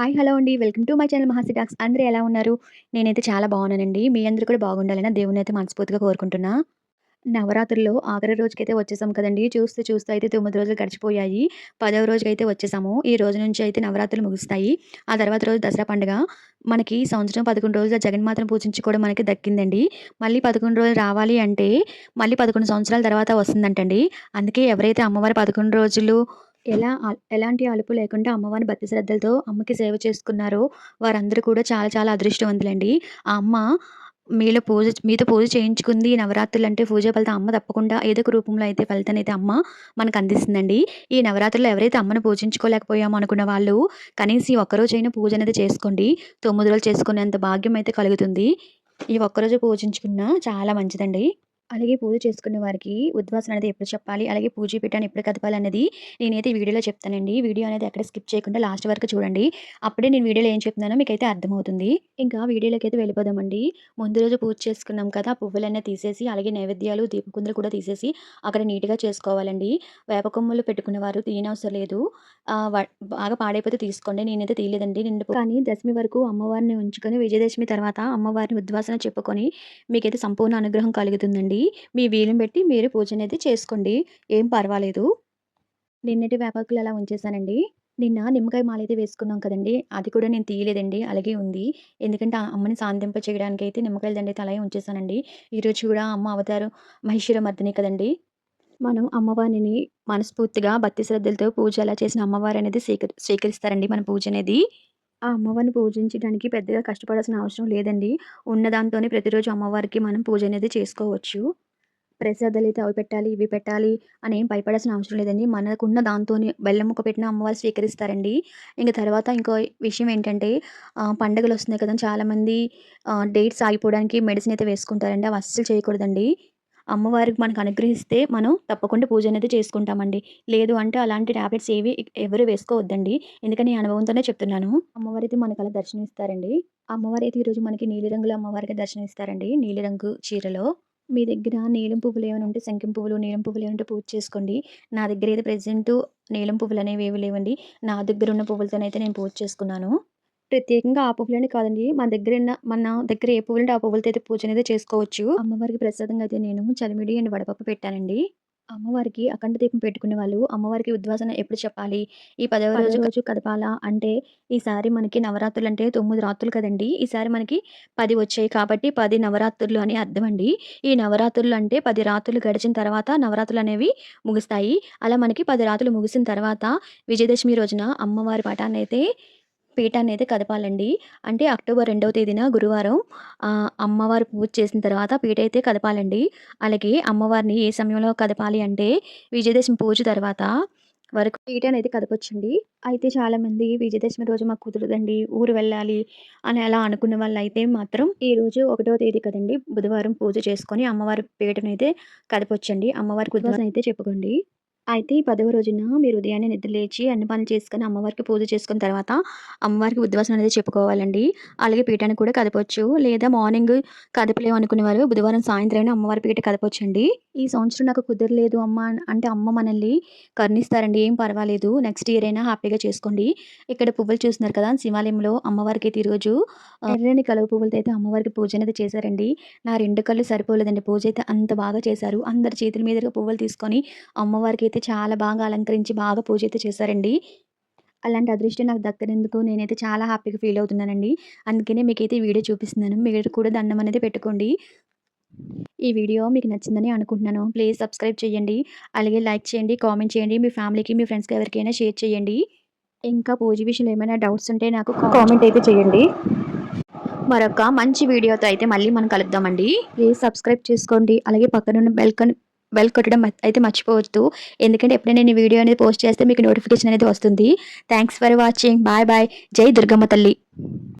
Hi hello అండి. Welcome to my channel Mahasi talks. అందరూ ఎలా ఉన్నారు? నేనైతే చాలా బాగున్నానండి. మీ అందరూ కూడా బాగుండాలని దేవుని అయితే మనస్ఫూర్తిగా కోరుకుంటున్నా. నవరాత్రుల్లో ఆఖరి రోజుకైతే వచ్చేసాం కదండి. చూస్తూ చూస్తూ అయితే తొమ్మిది రోజులు గడిచిపోయాయి. పదవ రోజుకైతే వచ్చేసాము. ఈ రోజు నుంచి అయితే నవరాత్రులు ముగుస్తాయి. ఆ తర్వాత రోజు దసరా పండుగ. మనకి సంవత్సరం పదకొండు రోజుల జగన్మాతను పూజించుకోవడం మనకి దక్కిందండి. మళ్ళీ పదకొండు రోజులు రావాలి అంటే మళ్ళీ పదకొండు సంవత్సరాల తర్వాత వస్తుందంటండి. అందుకే ఎవరైతే అమ్మవారి పదకొండు రోజులు ఎలా అల్ ఎలాంటి అలుపు లేకుండా అమ్మవారిని భక్తి శ్రద్ధలతో అమ్మకి సేవ చేసుకున్నారో వారందరూ కూడా చాలా చాలా అదృష్టవంతులండి. ఆ అమ్మ మీలో పూజ మీతో పూజ చేయించుకుంది నవరాత్రులంటే పూజ ఫలితం అమ్మ తప్పకుండా ఏదో ఒక రూపంలో అయితే ఫలితాన్నయితే అమ్మ మనకు అందిస్తుందండి. ఈ నవరాత్రుల్లో ఎవరైతే అమ్మను పూజించుకోలేకపోయామో అనుకున్న వాళ్ళు కనీసం ఒక్కరోజైనా పూజ అనేది చేసుకోండి. తొమ్మిది రోజులు చేసుకునేంత భాగ్యం అయితే కలుగుతుంది. ఈ ఒక్కరోజు పూజించుకున్నా చాలా మంచిదండి. అలాగే పూజ చేసుకునే వారికి ఉద్వాసన అనేది ఎప్పుడు చెప్పాలి, అలాగే పూజ పీఠాన్ని ఎప్పుడు కదపాలి అనేది నేనైతే వీడియోలో చెప్తానండి. వీడియో అనేది ఎక్కడ స్కిప్ చేయకుండా లాస్ట్ వరకు చూడండి. అప్పుడే నేను వీడియోలో ఏం చెప్తున్నానో మీకైతే అర్థమవుతుంది. ఇంకా వీడియోలోకి అయితే వెళ్ళిపోదామండి. ముందు రోజు పూజ చేసుకున్నాం కదా! పువ్వులన్నీ తీసేసి, అలాగే నైవేద్యాలు, దీపకుందులు కూడా తీసేసి అక్కడ నీట్‌గా చేసుకోవాలండి. వేప కొమ్ములు పెట్టుకునేవారు తీయనవసరం లేదు. బాగా పాడైపోతే తీసుకోండి. నేనైతే తీయలేదండి. నిండు కానీ దశమి వరకు అమ్మవారిని ఉంచుకొని విజయదశమి తర్వాత అమ్మవారిని ఉద్వాసన చెప్పుకొని మీకైతే సంపూర్ణ అనుగ్రహం కలుగుతుందండి. మీ వీలుని బట్టి మీరు పూజ అనేది చేసుకోండి. ఏం పర్వాలేదు. నిన్నటి వేపాకులు అలా ఉంచేసానండి. నిన్న నిమ్మకాయ మాలైతే వేసుకున్నాం కదండి అది కూడా నేను తీయలేదండి. అలాగే ఉంది. ఎందుకంటే ఆ అమ్మని చేయడానికి అయితే నిమ్మకాయల దండైతే అలాగే ఉంచేసానండి. ఈరోజు కూడా అమ్మ అవతారం మహిషిరమర్దిని కదండీ! మనం అమ్మవారిని మనస్ఫూర్తిగా భక్తి శ్రద్ధలతో పూజ అలా చేసిన అమ్మవారనేది స్వీకరి స్వీకరిస్తారండి మన పూజ అనేది ఆ అమ్మవారిని పూజించడానికి పెద్దగా కష్టపడాల్సిన అవసరం లేదండి. ఉన్నదాంతోనే ప్రతిరోజు అమ్మవారికి మనం పూజ అనేది చేసుకోవచ్చు. ప్రసాదాలు అయితే అవి పెట్టాలి, ఇవి పెట్టాలి అని ఏం భయపడాల్సిన అవసరం లేదండి. మనకున్న దాంతోనే బెల్లం ముక్క పెట్టిన అమ్మవారు స్వీకరిస్తారండి. ఇంక తర్వాత ఇంకో విషయం ఏంటంటే పండుగలు వస్తున్నాయి కదా చాలామంది డేట్స్ ఆగిపోవడానికి మెడిసిన్ అయితే వేసుకుంటారండి. అవి అస్సలు చేయకూడదండి. అమ్మవారికి మనకు అనుగ్రహిస్తే మనం తప్పకుండా పూజ అనేది చేసుకుంటామండి. లేదు అంటే అలాంటి టాబ్లెట్స్ ఏవి ఎవరు వేసుకోవద్దండి. ఎందుకని నేను అనుభవంతోనే చెప్తున్నాను. అమ్మవారి అయితే మనకు అలా దర్శనమిస్తారండి. అయితే ఈరోజు మనకి నీలిరంగులో అమ్మవారికి దర్శనమిస్తారండి. నీలిరంగు చీరలో. మీ దగ్గర నీలం పువ్వులు ఏమైనా ఉంటే శంఖం పువ్వులు, నీలం పువ్వులు ఏమంటే పూజ చేసుకోండి. నా దగ్గర అయితే ప్రజెంట్ నీలం పువ్వులు అనేవి ఏవి లేవండి. నా దగ్గర ఉన్న పువ్వులతోనైతే నేను పూజ చేసుకున్నాను. ప్రత్యేకంగా ఆ పువ్వులనే కాదండి. మన దగ్గరున్న మన దగ్గర ఏ పువ్వులుంటే ఆ పువ్వులతో అయితే పూజ అనేది చేసుకోవచ్చు. అమ్మవారికి ప్రసాదంగా అయితే నేను చలిమిడి అండ్ వడపప్పు పెట్టానండి. అమ్మవారికి అఖండ దీపం పెట్టుకునే వాళ్ళు అమ్మవారికి ఉద్వాసన ఎప్పుడు చెప్పాలి? ఈ పదవ రోజు రోజు కదపాలా? అంటే ఈసారి మనకి నవరాత్రులంటే 9 రాత్రులు కదండీ! ఈసారి మనకి 10 వచ్చాయి కాబట్టి 10 నవరాత్రులు అని అర్థమండి. ఈ నవరాత్రులు అంటే 10 రాత్రులు గడిచిన తర్వాత నవరాత్రులనేవి ముగుస్తాయి. అలా మనకి 10 రాత్రులు ముగిసిన తర్వాత విజయదశమి రోజున అమ్మవారి పటాన్నైతే పీఠాన్నైతే కదపాలండి. అంటే అక్టోబర్ 2వ తేదీన గురువారం అమ్మవారు పూజ చేసిన తర్వాత పీట అయితే కదపాలండి. అలాగే అమ్మవారిని ఏ సమయంలో కదపాలి అంటే విజయదశమి పూజ తర్వాత వరకు పీటనైతే కదపొచ్చండి. అయితే చాలామంది విజయదశమి రోజు మాకు కుదరదండి, ఊరు వెళ్ళాలి అని అలా అనుకున్న వాళ్ళైతే మాత్రం ఈరోజు ఒకటో తేదీ కదండీ! బుధవారం పూజ చేసుకొని అమ్మవారి పీటనైతే కదపొచ్చండి. అమ్మవారికి ఉద్వాసన అయితే చెప్పుకోండి. అయితే ఈ పదవ రోజున మీరు ఉదయాన్నే నిద్ర లేచి అన్ని పనులు చేసుకొని అమ్మవారికి పూజ చేసుకున్న తర్వాత అమ్మవారికి ఉద్వాసన అనేది చెప్పుకోవాలండి. అలాగే పీఠాన్ని కూడా కదపవచ్చు లేదా మార్నింగ్ కదపలేము అనుకునేవారు బుధవారం సాయంత్రం అమ్మవారి పీట కదపొచ్చండి. ఈ సంవత్సరం నాకు కుదరలేదు అమ్మ అంటే అమ్మ మనల్ని కరుణిస్తారండి. ఏం పర్వాలేదు. నెక్స్ట్ ఇయర్ అయినా హ్యాపీగా చేసుకోండి. ఇక్కడ పువ్వులు చూస్తున్నారు కదా! శివాలయంలో అమ్మవారికైతే ఈరోజు ఎర్రని కలువ పువ్వులతో అయితే అమ్మవారికి పూజ అనేది చేశారండి. నా రెండు కళ్ళు సరిపోలేదండి. పూజ అయితే అంత బాగా చేశారు. అందరి చేతుల మీదుగా పువ్వులు తీసుకొని అమ్మవారికి అమ్మవారికైతే చాలా బాగా అలంకరించి బాగా పూజ అయితే చేశారండి. అలాంటి అదృష్టం నాకు దక్కనందుకు నేనైతే చాలా హ్యాపీగా ఫీల్ అవుతున్నానండి. అందుకనే మీకైతే ఈ వీడియో చూపిస్తున్నాను. మీరు కూడా దండం అనేది పెట్టుకోండి. ఈ వీడియో మీకు నచ్చిందని అనుకుంటున్నాను. ప్లీజ్ సబ్స్క్రైబ్ చేయండి. అలాగే లైక్ చేయండి, కామెంట్ చేయండి. మీ ఫ్యామిలీకి, మీ ఫ్రెండ్స్‌కి ఎవరికైనా షేర్ చేయండి. ఇంకా పూజ విషయంలో ఏమైనా డౌట్స్ ఉంటే నాకు కామెంట్ అయితే చేయండి. మరొక మంచి వీడియోతో అయితే మళ్ళీ మనం కలుద్దామండి. ప్లీజ్ సబ్స్క్రైబ్ చేసుకోండి. అలాగే పక్కనున్న బెల్ కన్ బెల్ కొట్టడం అయితే మర్చిపోవద్దు. ఎందుకంటే ఎప్పుడైనా నేను వీడియో అనేది పోస్ట్ చేస్తే మీకు నోటిఫికేషన్ అనేది వస్తుంది. Thanks for watching. Bye bye. జై దుర్గమ్మ తల్లి.